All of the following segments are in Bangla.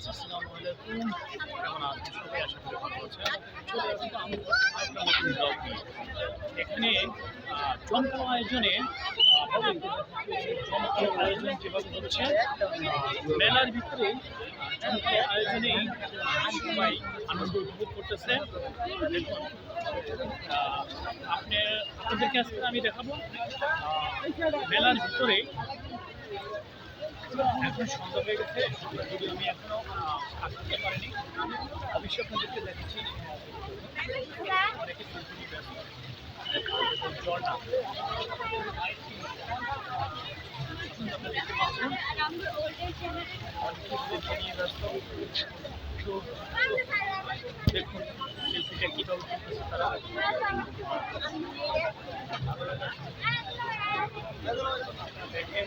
গাইস। এখানে জমকালো আয়োজনে জমকালো আয়োজন যেভাবে হচ্ছে মেলার ভিতরে জমকালো আয়োজনেই সবাই আনন্দ উপভোগ করতেছে। দেখুন আহ, আপনি আপনাদেরকে আজকে আমি দেখাবো। মেলার ভিতরে এখন সন্ধ্যা হয়ে গেছে যদি আমি এখনও আসতে পারিনি। অবশ্যই আপনাদেরকে দেখেছি অনেকে ঝর্ণা। দেখুন সেলফিটা কীভাবে তারা দেখেন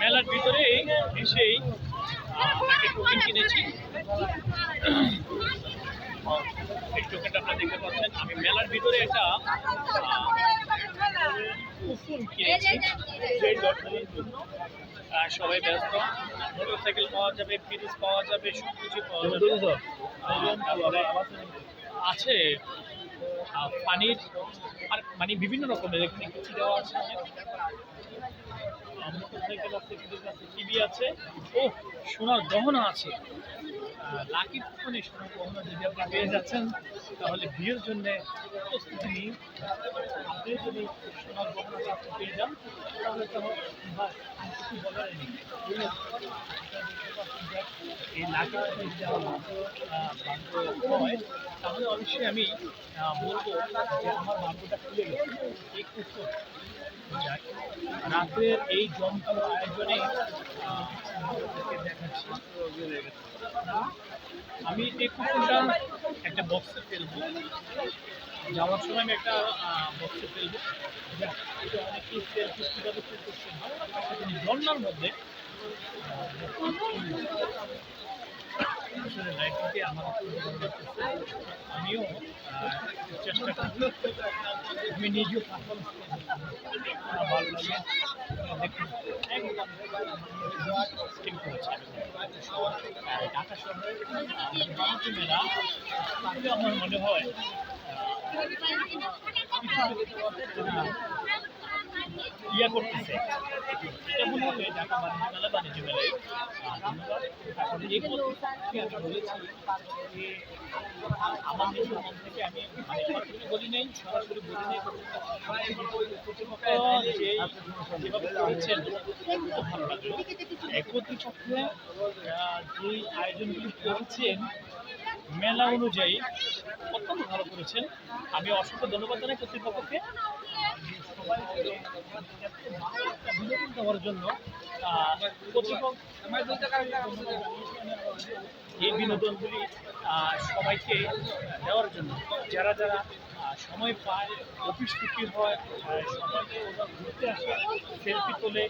মেলার ভিতরে এসেই কিনেছি। আপনারা দেখতে পাচ্ছেন। আমি মেলার ভিতরে একটা কিনেছি। জন্য। সবাই ব্যস্ত। মোটরসাইকেল পাওয়া যাবে ফ্রিজ পাওয়া যাবে সব কিছু পাওয়া যাবে। আছে পানির আর মানে বিভিন্ন রকমের এখানে কিছু দেওয়া আছে মোটরসাইকেল আছে, ফ্রিজ আছে, টিভি আছে। ও সোনার গহনা আছে। লাকি কুপনে সোনার গহনা যদি আপনি পেয়ে যাচ্ছেন, তাহলে বিয়ের জন্য প্রস্তুতি নিন। আপনি যদি সোনার গহনাটা আপনি পেয়ে যান, তাহলে তো কিছু বলার নেই। এই লাকি কুপনে যদি আমার হয়, তাহলে অবশ্যই আমি বলব যে আমার ভাগ্যটা খুলে গেছে এই কুকুর যাক, রাতের এই জমকালো আয়োজনে আমি এই কুকুরটা একটা বক্সে ফেলব। যাওয়ার সময় আমি একটা বক্সে ফেলব। এটা ঝর্নার মধ্যে আসলে লাইফে আমার। আমিও চেষ্টা করব আমি নিজেও পারফরমেন্স ভালো লাগে আমার মনে হয় ইয়া করতেছে এটা মনে হবে ঢাকা বাণিজ্য মেলা বাণিজ্য মেলায় বলেছি যে মন আয়োজনগুলি করেছেন, মেলা অনুযায়ী অত্যন্ত ভালো করেছেন। আমি অসংখ্য ধন্যবাদ জানাই কর্তৃপক্ষকে। বিনোদন দেওয়ার জন্য এই বিনোদনগুলি সবাইকে দেওয়ার জন্য। যারা যারা সময় পায়, অফিস ছুটি হয় সময়কে ওরা ঘুরতে আসে, সেলফি তোলে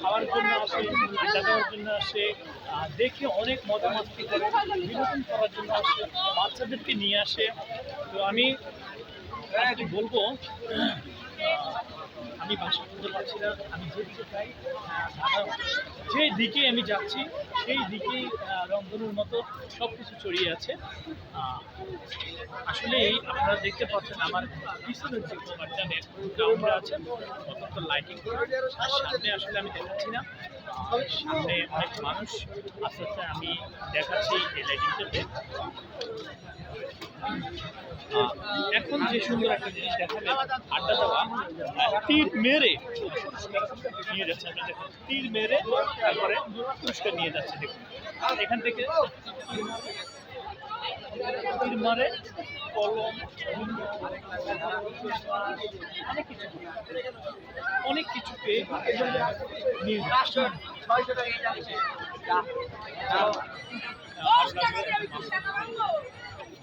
খাওয়ার জন্য আসে, আড্ডা দেওয়ার জন্য আসে দেখে অনেক মজা মাস্তি করে, বিনোদন করার জন্য আসে, বাচ্চাদেরকে নিয়ে আসে। তো আমি বলব আমি বাসা করতে পারছি না, আমি যেদিকে চাই যে দিকে আমি যাচ্ছি, সেই দিকেই রংধনুর মতো সব কিছু ছড়িয়ে আছে। আসলে আপনারা দেখতে পাচ্ছেন আমার পিছনের যে গার্ডেনের গ্রাউন্ডে আছেন অত্যন্ত লাইটিং আর সামনে আসলে আমি দেখাচ্ছি না সামনে অনেক মানুষ, আস্তে আস্তে আমি দেখাচ্ছি এই লাইটিংটাতে এখন যে সুন্দর একটা জিনিস দেখাবে আড্ডা দেওয়া তীর মেরে নিয়ে যাচ্ছে আমরা দেখুন, তীর মেরে তারপরে পুরস্কার নিয়ে যাচ্ছে, দেখুন এখান থেকে তীর মারে, কলম, অনেক কিছু অনেক কিছু পেয়ে।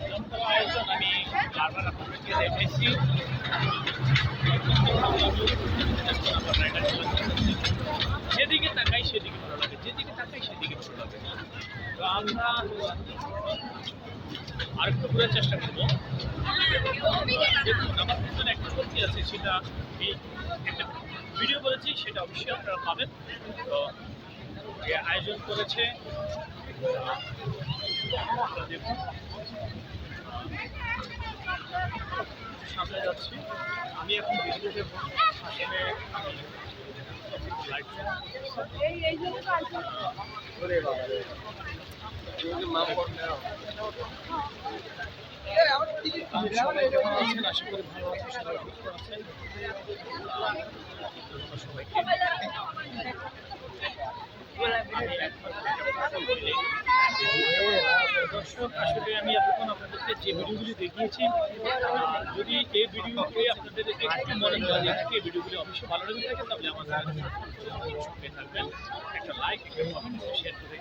আমি বারবার যেদিকে তাকাই সেদিকে ভালো লাগে, যেদিকে তাকাই সেদিকে ভালো লাগে। তো আমরা আরেকটু ঘুরার চেষ্টা করব। আমার পিছনে একটা সত্যি আছে, সেটা একটা ভিডিও করেছি সেটা অবশ্যই আপনারা পাবেন। তো, যে আয়োজন করেছে সামনে যাচ্ছি আমি এখন দেবো আসলে আমি সবাইকে দর্শক, আসলে আমি এতক্ষণ আপনাদেরকে যে ভিডিওগুলি দেখিয়েছি, যদি এই ভিডিওকে আপনাদের একটু মনে হয় এই ভিডিওগুলি অবশ্যই ভালো লেগে থাকে, তাহলে সঙ্গে থাকবেন। একটা লাইক একটা শেয়ার করে